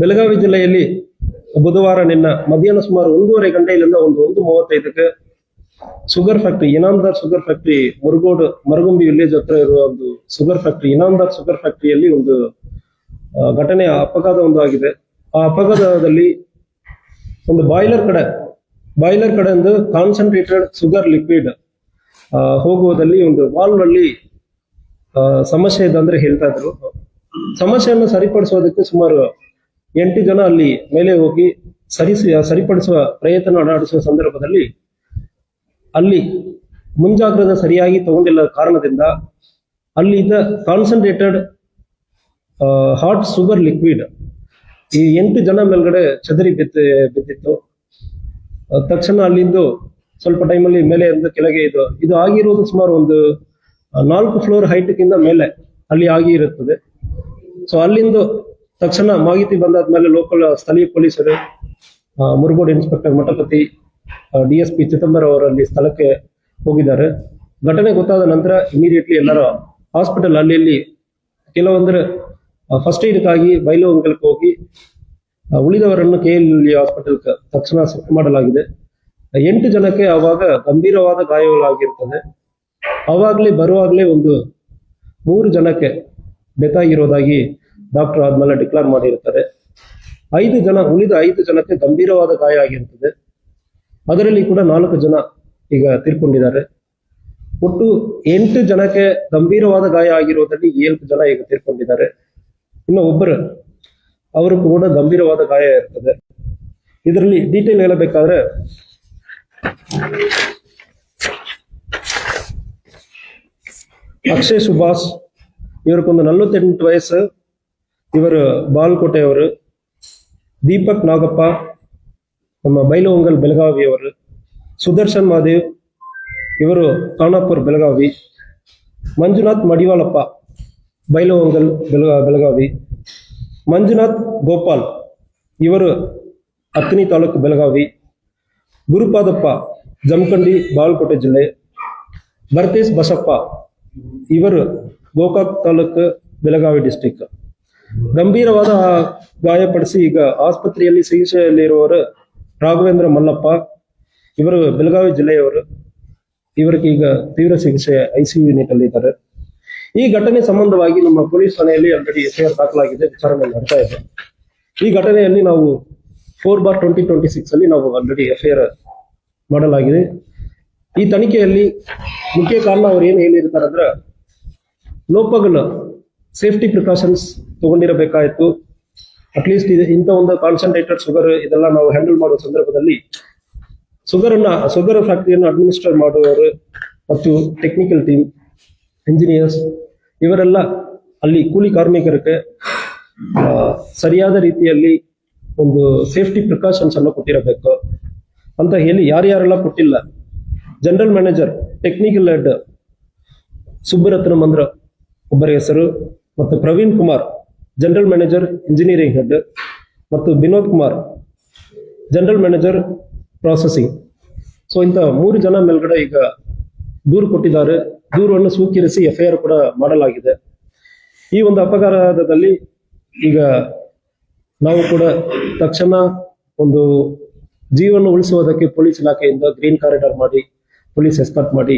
ಬೆಳಗಾವಿ ಜಿಲ್ಲೆಯಲ್ಲಿ ಬುಧವಾರ ನಿನ್ನ ಮಧ್ಯಾಹ್ನ ಸುಮಾರು ಒಂದೂವರೆ ಗಂಟೆಯಿಂದ ಒಂದು ಒಂದು ಮೂವತ್ತೈದಕ್ಕೆ sugar factory Inamdar sugar factory Murgod, Maragumbi village ಹತ್ರ ಇರುವ ಒಂದು ಶುಗರ್ ಫ್ಯಾಕ್ಟರಿ ಇನಾಮ್ದಾರ್ ಶುಗರ್ ಫ್ಯಾಕ್ಟರಿಯಲ್ಲಿ ಒಂದು ಘಟನೆ, ಅಪಘಾತ ಒಂದು ಆಗಿದೆ ಆ ಅಪಘಾತದಲ್ಲಿ ಒಂದು ಬಾಯ್ಲರ್ ಕಡೆ ಬಾಯ್ಲರ್ ಕಡೆ ಒಂದು ಕಾನ್ಸಂಟ್ರೇಟೆಡ್ ಶುಗರ್ ಲಿಕ್ವಿಡ್ ಹೋಗುವುದಲ್ಲಿ ಒಂದು ವಾಲ್ವ್ ಅಲ್ಲಿ ಸಮಸ್ಯೆ ಇದೆ ಅಂದ್ರೆ ಹೇಳ್ತಾ ಇದ್ರು. ಸಮಸ್ಯೆಯನ್ನು ಸರಿಪಡಿಸೋದಕ್ಕೆ ಸುಮಾರು ಎಂಟು ಜನ ಅಲ್ಲಿ ಮೇಲೆ ಹೋಗಿ ಸರಿ ಸರಿಪಡಿಸುವ ಪ್ರಯತ್ನ ನಡೆಸುವ ಸಂದರ್ಭದಲ್ಲಿ ಅಲ್ಲಿ ಮುಂಜಾಗ್ರತೆ ಸರಿಯಾಗಿ ತಗೊಂಡಿಲ್ಲ ಕಾರಣದಿಂದ ಅಲ್ಲಿ ಇದ್ದ ಕಾನ್ಸಂಟ್ರೇಟೆಡ್ ಹಾಟ್ ಶುಗರ್ ಲಿಕ್ವಿಡ್ ಈ ಎಂಟು ಜನ ಮೇಲ್ಗಡೆ ಚದರಿ ಬಿತ್ತು ಬಿದ್ದಿತ್ತು. ತಕ್ಷಣ ಅಲ್ಲಿಂದು ಸ್ವಲ್ಪ ಟೈಮಲ್ಲಿ ಮೇಲೆ ಕೆಳಗೆ ಇದು ಇದು ಆಗಿರುವುದು ಸುಮಾರು ಒಂದು ನಾಲ್ಕು ಫ್ಲೋರ್ ಹೈಟ್ಗಿಂತ ಮೇಲೆ ಅಲ್ಲಿ ಆಗಿ ಇರುತ್ತದೆ. ಸೊ ಅಲ್ಲಿಂದ ತಕ್ಷಣ ಮಾಹಿತಿ ಬಂದಾದ್ಮೇಲೆ ಲೋಕಲ್ ಸ್ಥಳೀಯ ಪೊಲೀಸರು Murgod inspector Mathapati D S P Chidambara ಅವರಲ್ಲಿ ಸ್ಥಳಕ್ಕೆ ಹೋಗಿದ್ದಾರೆ. ಘಟನೆ ಗೊತ್ತಾದ ನಂತರ ಇಮಿಡಿಯೇಟ್ಲಿ ಎಲ್ಲರೂ ಹಾಸ್ಪಿಟಲ್ ಅಲ್ಲಿ ಇಲ್ಲಿ ಕೆಲವೊಂದರ ಫಸ್ಟ್ ಏಡ್ಗಾಗಿ ಬಯಲು ಹೋಗಿ ಉಳಿದವರನ್ನು ಕೆ ಎಲ್ ಹಾಸ್ಪಿಟಲ್ ತಕ್ಷಣ ಶಿಫ್ಟ್ ಮಾಡಲಾಗಿದೆ. ಎಂಟು ಜನಕ್ಕೆ ಆವಾಗ ಗಂಭೀರವಾದ ಗಾಯಗಳಾಗಿರ್ತದೆ. ಅವಾಗ್ಲೇ ಬರುವಾಗಲೇ ಒಂದು ಮೂರು ಜನಕ್ಕೆ ಬೆತ್ತಾಗಿರೋದಾಗಿ ಡಾಕ್ಟರ್ ಆದ್ಮೇಲೆ ಡಿಕ್ಲೇರ್ ಮಾಡಿರ್ತಾರೆ. ಐದು ಜನ, ಉಳಿದ ಐದು ಜನಕ್ಕೆ ಗಂಭೀರವಾದ ಗಾಯ ಆಗಿರ್ತದೆ. ಅದರಲ್ಲಿ ಕೂಡ ನಾಲ್ಕು ಜನ ಈಗ ತೀರ್ಕೊಂಡಿದ್ದಾರೆ. ಒಟ್ಟು ಎಂಟು ಜನಕ್ಕೆ ಗಂಭೀರವಾದ ಗಾಯ ಆಗಿರೋದ್ರಲ್ಲಿ ಏಳು ಜನ ಈಗ ತೀರ್ಕೊಂಡಿದ್ದಾರೆ. ಇನ್ನು ಒಬ್ಬರು, ಅವರು ಕೂಡ ಗಂಭೀರವಾದ ಗಾಯ ಇರ್ತದೆ. ಇದರಲ್ಲಿ ಡೀಟೇಲ್ ಹೇಳಬೇಕಾದ್ರೆ ಅಕ್ಷಯ್ ಸುಭಾಷ್ ಇವರಿಗೊಂದು ನಲವತ್ತೆಂಟು ವಯಸ್ಸು ಇವರು ಬಾಲ್ಕೋಟೆಯವರು ದೀಪಕ್ ನಾಗಪ್ಪ ನಮ್ಮ ಬೈಲಹೊಂಗಲ್ ಬೆಳಗಾವಿಯವರು ಸುದರ್ಶನ್ ಮಹಾದೇವ್ ಇವರು ಖಾನಾಪುರ್ ಬೆಳಗಾವಿ ಮಂಜುನಾಥ್ ಮಡಿವಾಳಪ್ಪ ಬೈಲಹೊಂಗಲ್ ಬೆಳಗ ಬೆಳಗಾವಿ ಮಂಜುನಾಥ್ ಗೋಪಾಲ್ ಇವರು ಅತ್ನಿ ತಾಲೂಕು ಬೆಳಗಾವಿ ಗುರುಪಾದಪ್ಪ ಜಮಖಂಡಿ ಬಾಗಲಕೋಟೆ ಜಿಲ್ಲೆ ಭರತೇಶ್ ಬಸಪ್ಪ ಇವರು ಗೋಕಾಕ್ ತಾಲೂಕು ಬೆಳಗಾವಿ ಡಿಸ್ಟಿಕ್ ಗಂಭೀರವಾದ ಗಾಯಪಡಿಸಿ ಈಗ ಆಸ್ಪತ್ರೆಯಲ್ಲಿ ಚಿಕಿತ್ಸೆಯಲ್ಲಿರುವವರು ರಾಘವೇಂದ್ರ ಮಲ್ಲಪ್ಪ, ಇವರು ಬೆಳಗಾವಿ ಜಿಲ್ಲೆಯವರು. ಇವರಿಗೆ ಈಗ ತೀವ್ರ ಚಿಕಿತ್ಸೆ ಐಸಿಯು ಅಲ್ಲಿ ಇದ್ದಾರೆ ಈ ಘಟನೆ ಸಂಬಂಧವಾಗಿ ನಮ್ಮ ಪೊಲೀಸ್ ಠಾಣೆಯಲ್ಲಿ ಆಲ್ರೆಡಿ ಎಫ್ಐಆರ್ ದಾಖಲಾಗಿದೆ, ವಿಚಾರಣೆ ನಡೀತಾ ಇದೆ. ಈ ಘಟನೆಯಲ್ಲಿ ನಾವು four bar twenty twenty six ಅಲ್ಲಿ ನಾವು ಆಲ್ರೆಡಿ ಎಫ್ಐಆರ್ ಮಾಡಲಾಗಿದೆ. ಈ ತನಿಖೆಯಲ್ಲಿ ಮುಖ್ಯ ಕಾರಣ ಅವ್ರು ಏನು ಹೇಳಿರ್ತಾರೆ ಅಂದ್ರೆ ಲೋಪಗಳು ಸೇಫ್ಟಿ ಪ್ರಿಕಾಷನ್ಸ್ ತಗೊಂಡಿರಬೇಕಾಯಿತು. ಅಟ್ಲೀಸ್ಟ್ ಇದು ಇಂಥ ಒಂದು ಕಾನ್ಸಂಟ್ರೇಟೆಡ್ ಶುಗರ್ ಇದೆಲ್ಲ ನಾವು ಹ್ಯಾಂಡಲ್ ಮಾಡುವ ಸಂದರ್ಭದಲ್ಲಿ ಶುಗರ್ ಅನ್ನ ಶುಗರ್ ಫ್ಯಾಕ್ಟರಿಯನ್ನು ಅಡ್ಮಿನಿಸ್ಟರ್ ಮಾಡುವವರು ಮತ್ತು ಟೆಕ್ನಿಕಲ್ ಟೀಮ್ ಇಂಜಿನಿಯರ್ಸ್ ಇವರೆಲ್ಲ ಅಲ್ಲಿ ಕೂಲಿ ಕಾರ್ಮಿಕರಿಗೆ ಸರಿಯಾದ ರೀತಿಯಲ್ಲಿ ಒಂದು ಸೇಫ್ಟಿ ಪ್ರಿಕಾಷನ್ಸ್ ಅನ್ನು ಕೊಟ್ಟಿರಬೇಕು ಅಂತ ಹೇಳಿ ಯಾರ್ಯಾರೆಲ್ಲ ಕೊಟ್ಟಿಲ್ಲ general manager technical head Subbaratna Mandra ಒಬ್ಬರ ಹೆಸರು ಮತ್ತು Praveen Kumar general manager engineering head ಮತ್ತು Vinod Kumar general manager processing so ಇಂಥ ಮೂರು ಜನ ಮೇಲ್ಗಡೆ ಈಗ ದೂರು ಕೊಟ್ಟಿದ್ದಾರೆ. ದೂರವನ್ನು ಸ್ವೀಕರಿಸಿ ಎಫ್ಐಆರ್ ಕೂಡ ಮಾಡಲಾಗಿದೆ. ಈ ಒಂದು ಅಪಘಾತದಲ್ಲಿ ಈಗ ನಾವು ಕೂಡ ತಕ್ಷಣ ಒಂದು ಜೀವನ ಉಳಿಸುವುದಕ್ಕೆ ಪೊಲೀಸ್ ಇಲಾಖೆಯಿಂದ ಗ್ರೀನ್ ಕಾರಿಡಾರ್ ಮಾಡಿ ಪೊಲೀಸ್ ಎಸ್ಕಾರ್ಟ್ ಮಾಡಿ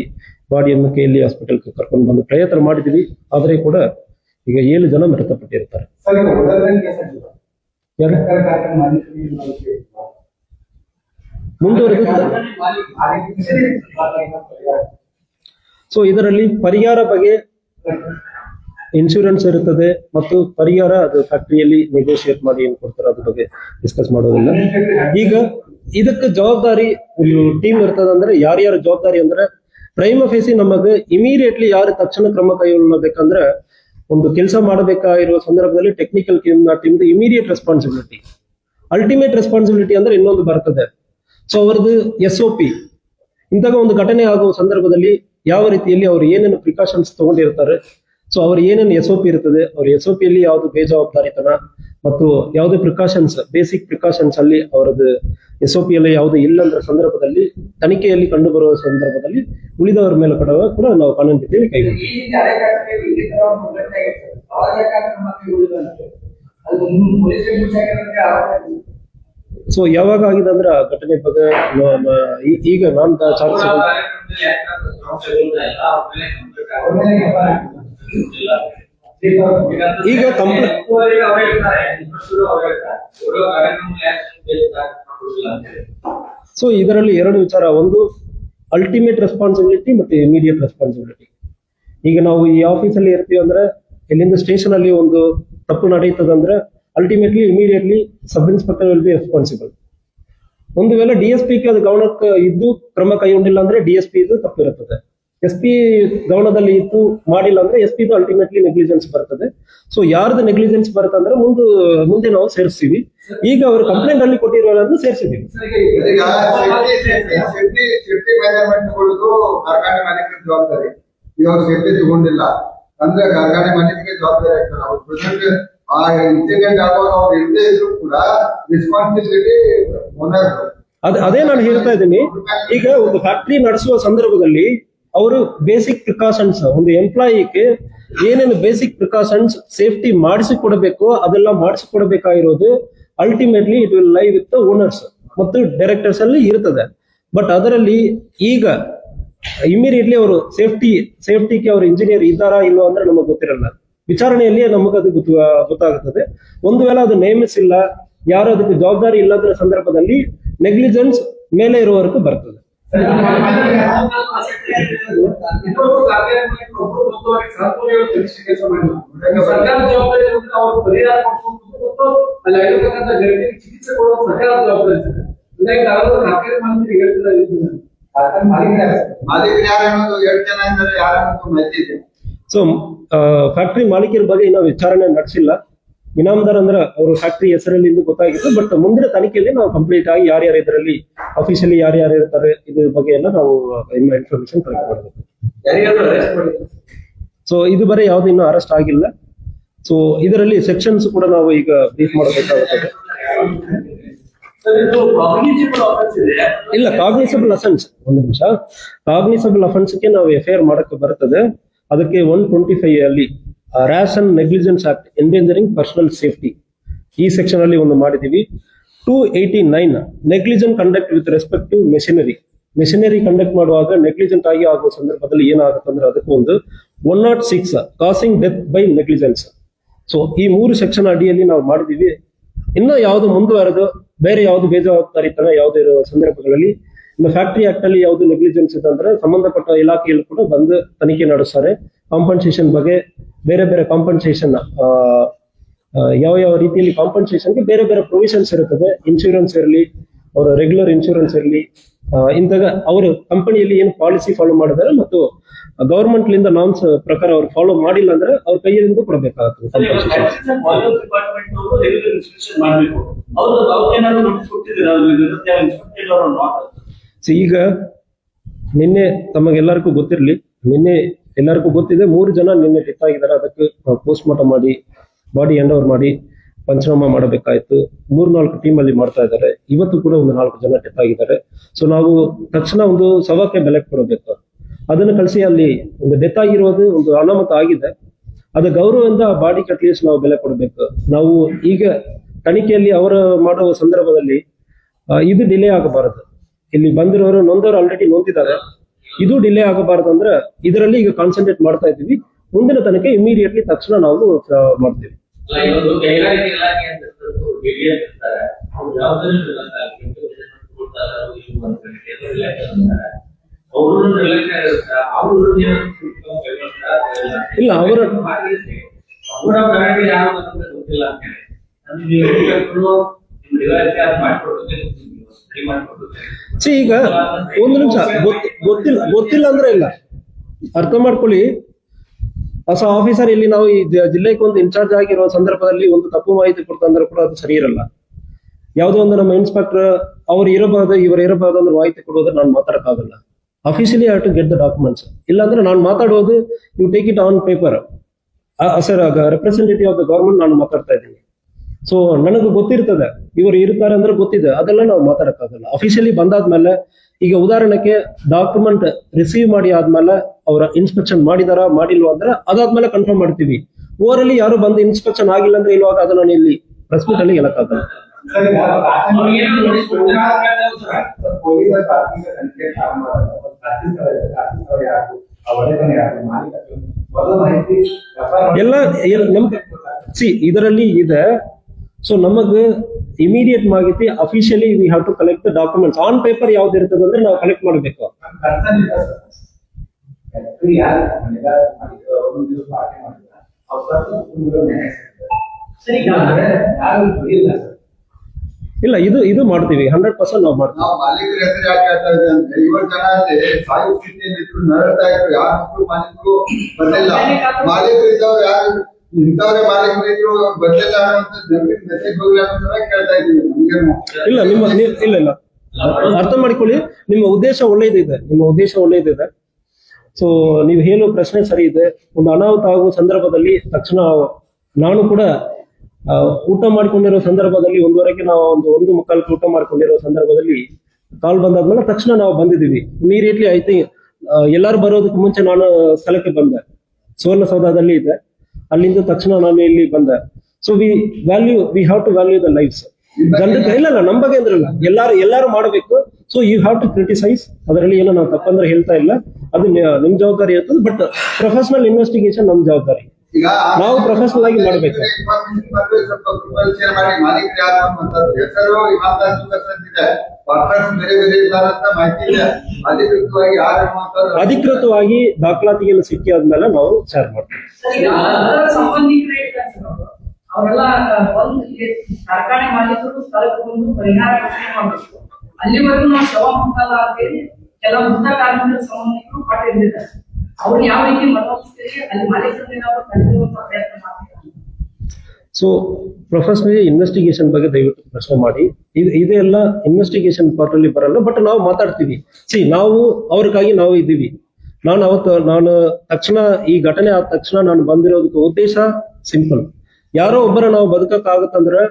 ಬಾಡಿಯನ್ನು ಕೆ ಎಲ್ ಹಾಸ್ಪಿಟಲ್ಗೆ ಕರ್ಕೊಂಡು ಬಂದು ಪ್ರಯತ್ನ ಮಾಡಿದ್ವಿ ಆದರೆ ಕೂಡ ಈಗ ಏಳು ಜನ ಮೃತಪಟ್ಟಿರ್ತಾರೆ. ಸೊ ಇದರಲ್ಲಿ ಪರಿಹಾರ ಬಗ್ಗೆ ಇನ್ಶೂರೆನ್ಸ್ ಇರುತ್ತದೆ ಮತ್ತು ಪರಿಹಾರ ಅದು ಫ್ಯಾಕ್ಟರಿಯಲ್ಲಿ ನೆಗೋಷಿಯೇಟ್ ಮಾಡಿ ಏನು ಕೊಡ್ತಾರೆ ಅದ್ರ ಬಗ್ಗೆ ಡಿಸ್ಕಸ್ ಮಾಡೋದಿಲ್ಲ. ಈಗ ಇದಕ್ಕೆ ಜವಾಬ್ದಾರಿ ಟೀಮ್ ಇರ್ತದ ಅಂದ್ರೆ ಯಾರ್ಯಾರ ಜವಾಬ್ದಾರಿ ಅಂದ್ರೆ ಪ್ರೈಮ ಫೇಸಿ ನಮಗೆ ಇಮಿಡಿಯೇಟ್ಲಿ ಯಾರು ತಕ್ಷಣ ಕ್ರಮ ಕೈಗೊಳ್ಳಬೇಕಂದ್ರೆ ಒಂದು ಕೆಲಸ ಮಾಡಬೇಕಾಗಿರುವ ಸಂದರ್ಭದಲ್ಲಿ technical team immediate responsibility ultimate responsibility ಅಂದ್ರೆ ಇನ್ನೊಂದು ಬರ್ತದೆ. ಸೊ ಅವರದ್ದು ಎಸ್ ಒ ಪಿ ಇಂತಹ ಒಂದು ಘಟನೆ ಆಗುವ ಸಂದರ್ಭದಲ್ಲಿ ಯಾವ ರೀತಿಯಲ್ಲಿ ಅವರು ಏನೇನು ಪ್ರಿಕಾಷನ್ಸ್ ತಗೊಂಡಿರ್ತಾರೆ? ಸೊ ಅವ್ರು ಏನೇನು ಎಸ್ ಒ ಪಿ ಇರ್ತದೆ? ಅವ್ರ ಎಸ್ ಒ ಪಿಯಲ್ಲಿ ಯಾವುದು ಬೇಜವಾಬ್ದಾರಿತನ? ಮತ್ತು ಯಾವುದೇ ಪ್ರಿಕಾಷನ್ಸ್ ಬೇಸಿಕ್ ಪ್ರಿಕಾಷನ್ಸ್ ಅಲ್ಲಿ ಅವರದ್ದು ಎಸ್ ಒ ಪಿ ಅಲ್ಲಿ ಯಾವುದೇ ಇಲ್ಲ ಅಂದ್ರೆ ಸಂದರ್ಭದಲ್ಲಿ ತನಿಖೆಯಲ್ಲಿ ಕಂಡು ಬರುವ ಸಂದರ್ಭದಲ್ಲಿ ಉಳಿದವರ ಮೇಲೆ ಕೂಡ ಕೂಡ ನಾವು ಕಾನೂನು ರೀತಿಯಲ್ಲಿ ಕೈಗೊಂಡಿದ್ದೀವಿ. ಸೊ ಯಾವಾಗ ಆಗಿದೆ ಅಂದ್ರೆ ಆ ಘಟನೆ ಬಗ್ಗೆ ಈಗ ನಾನ್ ಚಾರ್ಜ್ ಹಾಕಿದ್ರು. ಈಗ ಕಂಪ್ಲೇಂಟ್ ಸೊ ಇದರಲ್ಲಿ ಎರಡು ವಿಚಾರ. ಒಂದು ಅಲ್ಟಿಮೇಟ್ ರೆಸ್ಪಾನ್ಸಿಬಿಲಿಟಿ ಮತ್ತೆ ಇಮಿಡಿಯೇಟ್ ರೆಸ್ಪಾನ್ಸಿಬಿಲಿಟಿ ಈಗ ನಾವು ಈ ಆಫೀಸಲ್ಲಿ ಇರ್ತೀವಿ ಅಂದ್ರೆ ಇಲ್ಲಿಂದ ಸ್ಟೇಷನ್ ಅಲ್ಲಿ ಒಂದು ತಪ್ಪು ನಡೀತದಂದ್ರೆ ultimately immediately sub inspector will be responsible ಒಂದು ವೇಳೆ ಡಿಎಸ್ಪಿ ಎಸ್ ಪಿ ಅದು ಗಮನಕ್ಕೆ ಇದ್ದು ಕ್ರಮ ಕೈಗೊಂಡಿಲ್ಲ ಅಂದ್ರೆ ಡಿಎಸ್ಪಿ ಇದು ತಪ್ಪು ಇದು ತಪ್ಪಿರುತ್ತದೆ. ಎಸ್ ಪಿ ಗಮನದಲ್ಲಿ ಇತ್ತು ಮಾಡಿಲ್ಲ ಅಂದ್ರೆ ಎಸ್ ಪಿ ಅಲ್ಟಿಮೇಟ್ಲಿ ನೆಗ್ಲಿಜೆನ್ಸ್ ಬರ್ತದೆ. ಸೊ ಯಾರ್ದು ನೆಗ್ಲಿಜೆನ್ಸ್ ಅಂದ್ರೆ ಮುಂದೆ ಮುಂದೆ ನಾವು ಸೇರಿಸ್ತೀವಿ. ಈಗ ಅವರು ಕಂಪ್ಲೇಂಟ್ ಅಲ್ಲಿ ಕೊಟ್ಟಿರೋದನ್ನು ಸೇರಿಸಿದ್ದೀವಿ. ಜವಾಬ್ದಾರಿ ಇವಾಗ ಸೇಫ್ಟಿ ತಗೊಂಡಿಲ್ಲ ಅಂದ್ರೆ ಕಾರ್ಖಾನೆ ಮಾಲೀಕರಿಗೆ ಜವಾಬ್ದಾರಿ ಆಗ್ತಾರೆ ಅವ್ರು ಪ್ರೆಸೆಂಟ್ ಆ ಇನ್ಸಿಡೆಂಟ್ ಆಗುವಾಗ ಅವ್ರು ಇಲ್ಲದೆ ಇದ್ರು ಕೂಡ ರೆಸ್ಪಾನ್ಸಿಬಿಲಿಟಿ ಓನರ್ ಅದೇ ನಾನು ಹೇಳ್ತಾ ಇದ್ದೀನಿ. ಈಗ ಒಂದು ಫ್ಯಾಕ್ಟ್ರಿ ನಡೆಸುವ ಸಂದರ್ಭದಲ್ಲಿ ಅವರು ಬೇಸಿಕ್ ಪ್ರಿಕಾಷನ್ಸ್ ಒಂದು ಎಂಪ್ಲಾಯಿಗೆ ಏನೇನು ಬೇಸಿಕ್ ಪ್ರಿಕಾಷನ್ಸ್ ಸೇಫ್ಟಿ ಮಾಡಿಸಿಕೊಡಬೇಕು, ಅದೆಲ್ಲ ಮಾಡಿಸಿಕೊಡಬೇಕಾಗಿರೋದು ultimately it will lie with owners ಮತ್ತು ಡೈರೆಕ್ಟರ್ಸ್ ಅಲ್ಲಿ ಇರ್ತದೆ. ಬಟ್ ಅದರಲ್ಲಿ ಈಗ ಇಮಿಡಿಯೇಟ್ಲಿ ಅವರು ಸೇಫ್ಟಿ ಸೇಫ್ಟಿಗೆ ಅವರು ಇಂಜಿನಿಯರ್ ಇದ್ದಾರಾ ಇಲ್ಲ ಅಂದ್ರೆ ನಮಗೆ ಗೊತ್ತಿರಲ್ಲ. ವಿಚಾರಣೆಯಲ್ಲಿ ನಮಗೆ ಅದು ಗೊತ್ತು ಗೊತ್ತಾಗುತ್ತದೆ. ಒಂದು ವೇಳೆ ಅದು ನೇಮಿಸಿಲ್ಲ, ಯಾರು ಅದಕ್ಕೆ ಜವಾಬ್ದಾರಿ ಇಲ್ಲದ ಸಂದರ್ಭದಲ್ಲಿ ನೆಗ್ಲಿಜೆನ್ಸ್ ಮೇಲೆ ಇರುವವರೆಗೂ ಬರ್ತದೆ. ಸರ್ಕಾರ ಜವಾಬ್ದಾರಿ ಇರುತ್ತೆ ಪರಿಹಾರ ಮತ್ತು ಅಲ್ಲಿ ಆಗಿರ್ತಕ್ಕಂಥ ಗಂಟೆಗೆ ಚಿಕಿತ್ಸೆ ಕೊಡುವ ಸರ್ಕಾರ ಜವಾಬ್ದಾರಿ ಇರ್ತದೆ ಹೀಗಾಗಿ ನಾವೆಲ್ಲರೂ ಕಾರ್ಯಾಲಯ ಮಂತ್ರಿ ಹೇಳ್ತಿದ್ದಾರೆ ಇದನ್ನ. ಮಾಲೀಕರು ಯಾರು ಅನ್ನೋದು ಎರಡು ಜನ ಇದ್ದಾರೆ ಯಾರು ಅನ್ನೋದು ಮಾಹಿತಿ ಇದೆ. ಸೊ ಫ್ಯಾಕ್ಟ್ರಿ ಮಾಲೀಕರ ಬಗ್ಗೆ ಇನ್ನೂ ವಿಚಾರಣೆ ನಡೆಸಿಲ್ಲ. ಇನಾಮದಾರ್ ಅಂದ್ರೆ ಅವರು ಫ್ಯಾಕ್ಟ್ರಿ ಹೆಸರಲ್ಲಿ ಇಂದು ಗೊತ್ತಾಗಿತ್ತು ಬಟ್ ಮುಂದಿನ ತನಿಖೆಯಲ್ಲಿ ನಾವು ಕಂಪ್ಲೀಟ್ ಆಗಿ ಯಾರ್ಯಾರು ಇದರಲ್ಲಿ ಅಫಿಷಿಯಲಿ ಯಾರ್ಯಾರು ಇರ್ತಾರೆ, ಇದ್ರ ಬಗ್ಗೆ ಎಲ್ಲ ನಾವು ಇನ್ಫಾರ್ಮೇಶನ್ ಕಲೆಕ್ಟ್ ಮಾಡಬೇಕು. ಸೊ ಇದು ಬರೀ ಯಾವ್ದು ಇನ್ನೂ ಅರೆಸ್ಟ್ ಆಗಿಲ್ಲ. ಸೊ ಇದರಲ್ಲಿ ಸೆಕ್ಷನ್ಸ್ ಕೂಡ ನಾವು ಈಗ ಬ್ರೀಫ್ ಮಾಡಬೇಕಾಗುತ್ತದೆ ಇಲ್ಲ ಕಾಗ್ನಿಸಬಲ್ ಅಫೆನ್ಸ್ ಒಂದು ನಿಮಿಷ. ಕಾಗ್ನಿಸಬಲ್ ಅಫೆನ್ಸ್ಗೆ ನಾವು ಎಫ್ ಐ ಮಾಡಕ್ಕೆ ಬರ್ತದೆ. ಅದಕ್ಕೆ ಒನ್ ಟ್ವೆಂಟಿ ಫೈವ್ ಅಲ್ಲಿ rash and negligence act endangering personal safety ಈ ಸೆಕ್ಷನ್ ಅಲ್ಲಿ ಒಂದು ಮಾಡಿದೀವಿ. Two eighty nine negligent conduct with respect to machinery machinery conduct ಮಾಡುವಾಗ ನೆಗ್ಲಿಜೆಂಟ್ ಆಗಿ ಆಗುವ ಸಂದರ್ಭದಲ್ಲಿ ಏನಾಗುತ್ತೆ ಅಂದ್ರೆ ಅದಕ್ಕೂ ಒಂದು one not six causing death by negligence so ಈ ಮೂರು ಸೆಕ್ಷನ್ ಅಡಿಯಲ್ಲಿ ನಾವು ಮಾಡಿದೀವಿ. ಇನ್ನ ಯಾವುದು ಮುಂದುವರೆದು, ಬೇರೆ ಯಾವುದು ಬೇಜವಾಬ್ದಾರಿತನ ಯಾವುದೇ ಇರುವ ಸಂದರ್ಭಗಳಲ್ಲಿ ಇನ್ನು ಫ್ಯಾಕ್ಟರಿ ಆಕ್ಟ್ ಅಲ್ಲಿ ಯಾವುದು ನೆಗ್ಲಿಜೆನ್ಸ್ ಇದೆ ಅಂದ್ರೆ ಸಂಬಂಧಪಟ್ಟ ಇಲಾಖೆಯಲ್ಲಿ ಕೂಡ ಬಂದು ತನಿಖೆ ನಡೆಸ್ತಾರೆ. ಕಾಂಪನ್ಸೇಷನ್ ಬಗ್ಗೆ ಬೇರೆ ಬೇರೆ ಕಾಂಪನ್ಸೇಷನ್ ಯಾವ ಯಾವ ರೀತಿಯಲ್ಲಿ ಕಾಂಪನ್ಸೇಷನ್ಗೆ ಬೇರೆ ಬೇರೆ ಪ್ರೊವಿಷನ್ಸ್ ಇರುತ್ತದೆ. ಇನ್ಶೂರೆನ್ಸ್ ಇರಲಿ, ಅವರ ರೆಗ್ಯುಲರ್ ಇನ್ಶೂರೆನ್ಸ್ ಇರಲಿ ಇಂತಗ ಅವರು ಕಂಪನಿಯಲ್ಲಿ ಏನು ಪಾಲಿಸಿ ಫಾಲೋ ಮಾಡಿದ್ದಾರೆ ಮತ್ತು ಗವರ್ಮೆಂಟ್ ಲಿಂದ ನಾಮ್ಸ್ ಪ್ರಕಾರ ಅವ್ರು ಫಾಲೋ ಮಾಡಿಲ್ಲ ಅಂದ್ರೆ ಅವ್ರ ಕೈಯಿಂದ ಕೊಡಬೇಕಾಗುತ್ತೆ. ಸೊ ಈಗ ನಿನ್ನೆ ತಮಗೆಲ್ಲರಿಗೂ ಗೊತ್ತಿರಲಿ, ನಿನ್ನೆ ಎಲ್ಲರಿಗೂ ಗೊತ್ತಿದೆ, ಮೂರು ಜನ ನಿನ್ನೆ ಡೆತ್ ಆಗಿದ್ದಾರೆ. ಅದಕ್ಕೆ ಪೋಸ್ಟ್ ಮಾರ್ಟಮ್ ಮಾಡಿ ಬಾಡಿ ಎಂಡ್ ಓವರ್ ಮಾಡಿ ಪಂಚನಾಮ ಮಾಡಬೇಕಾಯ್ತು. ಮೂರ್ನಾಲ್ಕು ಟೀಮ್ ಅಲ್ಲಿ ಮಾಡ್ತಾ ಇದ್ದಾರೆ. ಇವತ್ತು ಕೂಡ ಒಂದು ನಾಲ್ಕು ಜನ ಡೆತ್ ಆಗಿದ್ದಾರೆ. ಸೊ ನಾವು ತಕ್ಷಣ ಒಂದು ಸವಕ್ಕೆ ಬೆಲೆ ಕೊಡಬೇಕು. ಅದನ್ನು ಕಳಿಸಿ ಅಲ್ಲಿ ಒಂದು ಡೆತ್ ಆಗಿರೋದು ಒಂದು ಅನಾಮತ ಆಗಿದೆ. ಅದು ಗೌರವದಿಂದ ಬಾಡಿ ಅಟ್ಲೀಸ್ಟ್ ನಾವು ಬೆಲೆ ಕೊಡಬೇಕು. ನಾವು ಈಗ ತನಿಖೆಯಲ್ಲಿ ಅವರು ಮಾಡುವ ಸಂದರ್ಭದಲ್ಲಿ ಇದು ಡಿಲೇ ಆಗಬಾರದು. ಇಲ್ಲಿ ಬಂದಿರೋರು ನೊಂದವರು ಆಲ್ರೆಡಿ ನೊಂದಿದ್ದಾರೆ. ಇದು ಡಿಲೇ ಆಗಬಾರದು ಅಂದ್ರೆ ಇದರಲ್ಲಿ ಈಗ ಕಾನ್ಸಂಟ್ರೇಟ್ ಮಾಡ್ತಾ ಇದ್ದೀವಿ. ಮುಂದಿನ ತನಕ ಇಮಿಡಿಯೇಟ್ಲಿ ತಕ್ಷಣ ನಾವು ಮಾಡ್ತೀವಿ. ಇಲ್ಲ. ಅವ್ರು ಮಾಡ್ಕೊಡ್ಬೇಕು ಸಿ ಈಗ ಒಂದು ನಿಮಿಷ. ಗೊತ್- ಗೊತ್ತಿಲ್ಲ ಗೊತ್ತಿಲ್ಲ ಅಂದ್ರೆ ಇಲ್ಲ. ಅರ್ಥ ಮಾಡ್ಕೊಳ್ಳಿ. ಹೊಸ ಆಫೀಸರ್ ಇಲ್ಲಿ ನಾವು ಈ ಜಿಲ್ಲೆಗೆ ಒಂದು ಇನ್ಚಾರ್ಜ್ ಆಗಿರುವ ಸಂದರ್ಭದಲ್ಲಿ ಒಂದು ತಪ್ಪು ಮಾಹಿತಿ ಕೊಡ್ತಂದ್ರೆ ಕೂಡ ಅದು ಸರಿ ಇರಲ್ಲ. ಯಾವುದೋ ಒಂದು ನಮ್ಮ ಇನ್ಸ್ಪೆಕ್ಟರ್ ಅವ್ರು ಇರಬಹುದು ಇವರು ಇರಬಹುದು ಅಂದ್ರೆ ಮಾಹಿತಿ ಕೊಡೋದು ನಾನು ಮಾತಾಡಕ್ಕಾಗಲ್ಲ. Officially have to get the documents ಇಲ್ಲಾಂದ್ರೆ ನಾನು ಮಾತಾಡೋದು you take it on paper sir representative of the government ನಾನು ಮಾತಾಡ್ತಾ ಇದ್ದೀನಿ. ಸೊ ನನಗೆ ಗೊತ್ತಿರ್ತದೆ. ಇವರು ಇರ್ತಾರೆ ಅಂದ್ರೆ ಗೊತ್ತಿದೆ. ಅದೆಲ್ಲ ನಾವು ಮಾತಾಡಕ್ಕಾಗಲ್ಲ. ಅಫಿಷಿಯಲಿ ಬಂದಾದ್ಮೇಲೆ, ಈಗ ಉದಾಹರಣೆಗೆ ಡಾಕ್ಯುಮೆಂಟ್ ರಿಸೀವ್ ಮಾಡಿ ಆದ್ಮೇಲೆ ಅವರ ಇನ್ಸ್ಪೆಕ್ಷನ್ ಮಾಡಿದಾರ, ಮಾಡಿಲ್ವಾ ಅಂದ್ರೆ ಅದಾದ್ಮೇಲೆ ಕನ್ಫರ್ಮ್ ಮಾಡ್ತೀವಿ. ಓರಲ್ಲಿ ಯಾರು ಬಂದು ಇನ್ಸ್ಪೆಕ್ಷನ್ ಆಗಿಲ್ಲ ಅಂದ್ರೆ ಇಲ್ವಾಗ ಅದನ್ನ ನಾನು ಇಲ್ಲಿ ಪ್ರೆಸ್ ಅಲ್ಲಿ ಹೇಳಕ್ಕಾಗಲ್ಲ. ಎಲ್ಲ ನಮ್ ಸಿ ಇದರಲ್ಲಿ ಇದೆ. ಸೊ ನಮಗೆ ಇಮಿಡಿಯೇಟ್ ಮಾಹಿತಿ officially we have to collect documents on paper ಯಾವ್ದು ಇರ್ತದೆ ಅಂದ್ರೆ ನಾವು ಕಲೆಕ್ಟ್ ಮಾಡಬೇಕು. ಇಲ್ಲ, ಇದು ಇದು ಮಾಡ್ತೀವಿ. ಹಂಡ್ರೆಡ್ ಪರ್ಸೆಂಟ್ ನಾವು ಮಾಡ್ತೀವಿ. ಮಾಲೀಕರ ಇಲ್ಲ, ನಿಮ್ಮ ಇಲ್ಲ ಇಲ್ಲ. ಅರ್ಥ ಮಾಡಿಕೊಳ್ಳಿ, ನಿಮ್ಮ ಉದ್ದೇಶ ಒಳ್ಳೇದಿದೆ, ನಿಮ್ಮ ಉದ್ದೇಶ ಒಳ್ಳೇದಿದೆ. ಸೊ ನೀವು ಹೇಳೋ ಪ್ರಶ್ನೆ ಸರಿ ಇದೆ. ಒಂದು ಅನಾಹುತ ಆಗುವ ಸಂದರ್ಭದಲ್ಲಿ ತಕ್ಷಣ ನಾನು ಕೂಡ ಊಟ ಮಾಡಿಕೊಂಡಿರೋ ಸಂದರ್ಭದಲ್ಲಿ ಒಂದುವರೆಗೆ ನಾವು ಒಂದು ಒಂದು ಮುಕ್ಕಾಲಕ್ಕೆ ಊಟ ಮಾಡ್ಕೊಂಡಿರೋ ಸಂದರ್ಭದಲ್ಲಿ ಕಾಲ್ ಬಂದಾದ್ಮೇಲೆ ತಕ್ಷಣ ನಾವು ಬಂದಿದ್ದೀವಿ. ಇಮಿಡಿಯೇಟ್ಲಿ ಐ ಥಿಂಕ್ ಎಲ್ಲರೂ ಬರೋದಕ್ಕೆ ಮುಂಚೆ ನಾನು ಸ್ಥಳಕ್ಕೆ ಬಂದೆ. ಸುವರ್ಣಸೌಧದಲ್ಲಿ ಇದೆ ಅಲ್ಲಿಂದ ತಕ್ಷಣ ನಾನು ಇಲ್ಲಿ ಬಂದೆ. So we value we have to value the lives ಗಂಡ ಇಲ್ಲ ನಮ್ಮ ಬಗ್ಗೆ ಅಂದ್ರಲ್ಲ ಎಲ್ಲಾರು ಎಲ್ಲಾರು ಮಾಡಬೇಕು. So you have to criticise ಅದರಲ್ಲಿ ಏನೋ ನಾವು ತಪ್ಪಂದ್ರೆ ಹೇಳ್ತಾ ಇಲ್ಲ. ಅದು ನಿಮ್ಮ ನಿಮ್ ಜವಾಬ್ದಾರಿ ಇರ್ತದೆ ಬಟ್ ಪ್ರೊಫೆಷನಲ್ ಇನ್ವೆಸ್ಟಿಗೇಷನ್ ನಮ್ ಜವಾಬ್ದಾರಿ. ನಾವು ಪ್ರೊಫೆಷನಲ್ ಆಗಿ ಮಾಡಬೇಕು. ಹೆಸರು ಅಧಿಕೃತವಾಗಿ ಯಾರು ಅನ್ನುವಂಥದ್ದು ಅಧಿಕೃತವಾಗಿ ದಾಖಲಾತಿಗೆಲ್ಲ ಸಿಕ್ಕಿ ಆದ್ಮೇಲೆ ನಾವು ಶೇರ್ ಮಾಡ್ತೀವಿ. ಕಾರ್ಖಾನೆ ಮಾಲೀಕರು ಸ್ಥಳಕ್ಕೆ ಬಂದು ಪರಿಹಾರ ಮಾಡಬೇಕು. ಅಲ್ಲಿವರೆಗೂ ನಾವು ಶವ ಮುಟ್ಟಲ್ಲ ಅಂತೇಳಿ ಕೆಲ ಮೃತ ಕಾರ್ಮಿಕರ ಸಂಬಂಧಿಕರು ಪಾಠ ಹಿಡಿದಿದ್ದಾರೆ ಅವ್ರು ಯಾವ ರೀತಿ ಸೊ ಪ್ರೊಫೆಷನಲಿ ಇನ್ವೆಸ್ಟಿಗೇಷನ್ ಬಗ್ಗೆ ದಯವಿಟ್ಟು ಪ್ರಶ್ನೆ ಮಾಡಿ. ಇದು ಇದೆಲ್ಲ ಇನ್ವೆಸ್ಟಿಗೇಷನ್ ಪಾರ್ಟ್ ಅಲ್ಲಿ ಬರಲ್ಲ ಬಟ್ ನಾವು ಮಾತಾಡ್ತೀವಿ. ಸಿ ನಾವು, ಅವ್ರಿಗಾಗಿ ನಾವು ಇದ್ದೀವಿ. ನಾನು ಅವತ್ತು, ನಾನು ತಕ್ಷಣ, ಈ ಘಟನೆ ಆದ ತಕ್ಷಣ ನಾನು ಬಂದಿರೋದಕ್ಕೆ ಉದ್ದೇಶ ಸಿಂಪಲ್ ಯಾರೋ ಒಬ್ಬರ ನಾವು ಬದುಕಕ್ಕಾಗತ್ತಂದ್ರೆ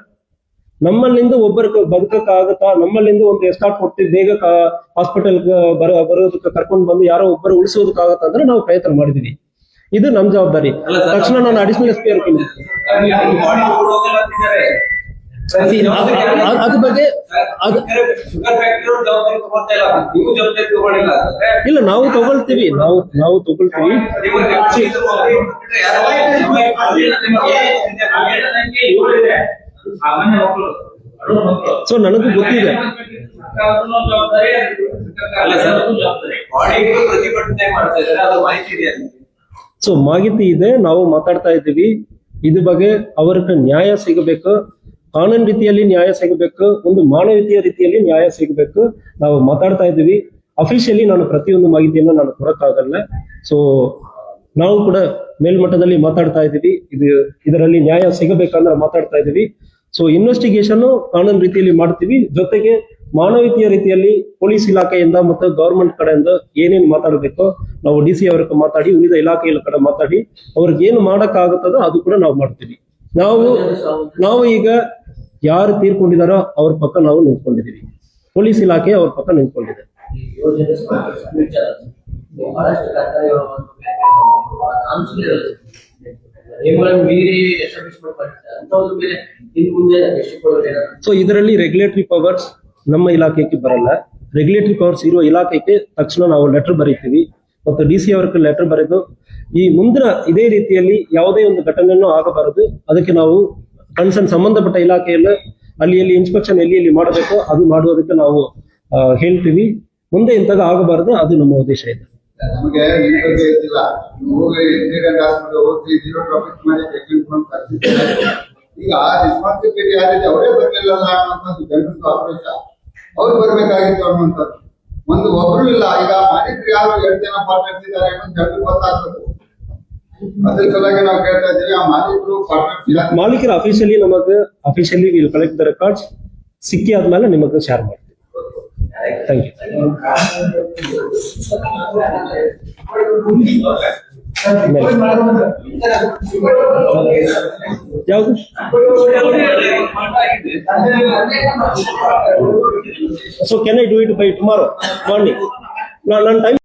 ನಮ್ಮಲ್ಲಿಂದ ಒಬ್ಬರು ಬದುಕಕ್ಕಾಗತ್ತಾ? ನಮ್ಮಲ್ಲಿಂದ ಒಂದು ಎಸ್ಟಾರ್ಟ್ ಕೊಟ್ಟು ಬೇಗ ಹಾಸ್ಪಿಟಲ್ ಬರ ಬರೋದಕ್ಕೆ ಕರ್ಕೊಂಡು ಬಂದು ಯಾರೋ ಒಬ್ಬರು ಉಳಿಸೋದಕ್ಕಾಗತ್ತ ಅಂದ್ರೆ ನಾವು ಪ್ರಯತ್ನ ಮಾಡಿದೀವಿ ಇದು ನಮ್ ಜವಾಬ್ದಾರಿ. ತಕ್ಷಣ ನಾನು ಅಡಿಷನಲ್ ಎಸ್ ಪಿ ಅವ್ರಿಗೆ ಅದ್- ಅದ್ರ ಬಗ್ಗೆ ಇಲ್ಲ ನಾವು ತಗೊಳ್ತೀವಿ. ನಾವು ನಾವು ತಗೊಳ್ತೀವಿ. ಸೊ ನನಗೂ ಗೊತ್ತಿದೆ? ಸೊ ಮಾಹಿತಿ ಇದೆ ನಾವು ಮಾತಾಡ್ತಾ ಇದ್ದೀವಿ. ಇದ್ರ ಬಗ್ಗೆ ಅವರಿಗೆ ನ್ಯಾಯ ಸಿಗಬೇಕು. ಕಾನೂನು ರೀತಿಯಲ್ಲಿ ನ್ಯಾಯ ಸಿಗಬೇಕು. ಒಂದು ಮಾನವೀಯ ರೀತಿಯಲ್ಲಿ ನ್ಯಾಯ ಸಿಗಬೇಕು. ನಾವು ಮಾತಾಡ್ತಾ ಇದ್ದೀವಿ. ಅಫಿಷಿಯಲಿ ನಾನು ಪ್ರತಿಯೊಂದು ಮಾಹಿತಿಯನ್ನು ನಾನು ಕೊಡಕ್ಕಾಗಲ್ಲ. ಸೊ ನಾವು ಕೂಡ ಮೇಲ್ಮಟ್ಟದಲ್ಲಿ ಮಾತಾಡ್ತಾ ಇದ್ದೀವಿ. ಇದು ಇದರಲ್ಲಿ ನ್ಯಾಯ ಸಿಗಬೇಕಂದ್ರೆ ಮಾತಾಡ್ತಾ ಇದ್ದೀವಿ. ಸೊ ಇನ್ವೆಸ್ಟಿಗೇಷನ್ ಕಾನೂನು ರೀತಿಯಲ್ಲಿ ಮಾಡ್ತೀವಿ. ಜೊತೆಗೆ ಮಾನವೀಯ ರೀತಿಯಲ್ಲಿ ಪೊಲೀಸ್ ಇಲಾಖೆಯಿಂದ ಮತ್ತು ಗವರ್ಮೆಂಟ್ ಕಡೆಯಿಂದ ಏನೇನು ಮಾತಾಡಬೇಕು ನಾವು ಡಿ ಸಿ ಅವ್ರ ಮಾತಾಡಿ, ಉಳಿದ ಇಲಾಖೆಯ ಕಡೆ ಮಾತಾಡಿ, ಅವ್ರಿಗೆ ಏನು ಮಾಡೋಕ್ಕಾಗುತ್ತದೋ ಅದು ಕೂಡ ನಾವು ಮಾಡ್ತೀವಿ. ನಾವು ನಾವು ಈಗ ಯಾರು ತೀರ್ಕೊಂಡಿದಾರೋ ಅವ್ರ ಪಕ್ಕ ನಾವು ನಿಂತ್ಕೊಂಡಿದೀವಿ. ಪೊಲೀಸ್ ಇಲಾಖೆ ಅವ್ರ ಪಕ್ಕ ನಿಂತ್ಕೊಂಡಿದೆ. ಸೊ ಇದರಲ್ಲಿ ರೆಗ್ಯುಲೇಟರಿ ಪವರ್ಸ್ ನಮ್ಮ ಇಲಾಖೆಗೆ ಬರಲ್ಲ. ರೆಗ್ಯುಲೇಟರಿ ಪವರ್ಸ್ ಇರುವ ಇಲಾಖೆಗೆ ತಕ್ಷಣ ನಾವು ಲೆಟರ್ ಬರೀತೀವಿ. ಮತ್ತು ಡಿ ಸಿ ಅವ್ರಿಗೆ ಲೆಟರ್ ಬರೆದು ಈ ಮುಂದಿನ ಇದೇ ರೀತಿಯಲ್ಲಿ ಯಾವುದೇ ಒಂದು ಘಟನೆಯನ್ನು ಆಗಬಾರದು. ಅದಕ್ಕೆ ನಾವು ಕನ್ಸರ್ನ್ ಸಂಬಂಧಪಟ್ಟ ಇಲಾಖೆಯಲ್ಲಿ ಅಲ್ಲಿ ಅಲ್ಲಿ ಇನ್ಸ್ಪೆಕ್ಷನ್ ಎಲ್ಲಿ ಎಲ್ಲಿ ಮಾಡಬೇಕು ಅದು ಮಾಡುವುದಕ್ಕೆ ನಾವು ಹೇಳ್ತೀವಿ. ಮುಂದೆ ಇಂಥದ್ದು ಆಗಬಾರದು. ಅದು ನಮ್ಮ ಉದ್ದೇಶ ಇದೆ. ನಮಗೆ ಈ ಬಗ್ಗೆ ಇದ್ದಿಲ್ಲ ಹೋಗಿ ಇಂಜಿನಿಯರಿಂಗ್ ಹಾಸ್ಪಿಟಲ್ ಹೋಗಿ ಜೀರೋ ಟ್ರಾಫಿಕ್ ಮಾಡಿ ತೆಗೆದುಕೊಂಡು ಕರ್ತಿದ್ದಾರೆ ಈಗ ರೆಸ್ಪಾನ್ಸಿಬಿಲಿಟಿ ಯಾರಿದೆ? ಅವರೇ ಬರ್ಲಿಲ್ಲ ಅನ್ನುವಂಥದ್ದು ಜನರದ್ದು ಆಕ್ರೋಶ. ಅವ್ರು ಬರ್ಬೇಕಾಗಿತ್ತು ಅನ್ನುವಂಥದ್ದು. ಒಂದು ಒಬ್ರು ಇಲ್ಲ. ಈಗ ಮಾಲೀಕರು ಯಾರು ಎರಡು ಜನ ಪಾರ್ಟ್ನರ್ಸ್ ಇದ್ದಾರೆ ಅನ್ನೋದು ಅದ್ರ ಸಲುವಾಗಿ ನಾವು ಆ ಮಾಲೀಕರು ಪಾರ್ಟ್ನರ್ಸ್ ಅಫಿಷಿಯಲಿ ನಮಗೆ ಅಫಿಷಿಯಲಿ ಕಲೆಕ್ಟ್ ದ ರೆಕಾರ್ಡ್ಸ್ ಸಿಕ್ಕಿ ಆದ್ಮೇಲೆ ನಿಮಗೆ ಶೇರ್ ಮಾಡ್ತೀವಿ ಥ್ಯಾಂಕ್ ಯು ಯಾವುದು so can I do it by tomorrow morning ನನ್ನ ಟೈಮ್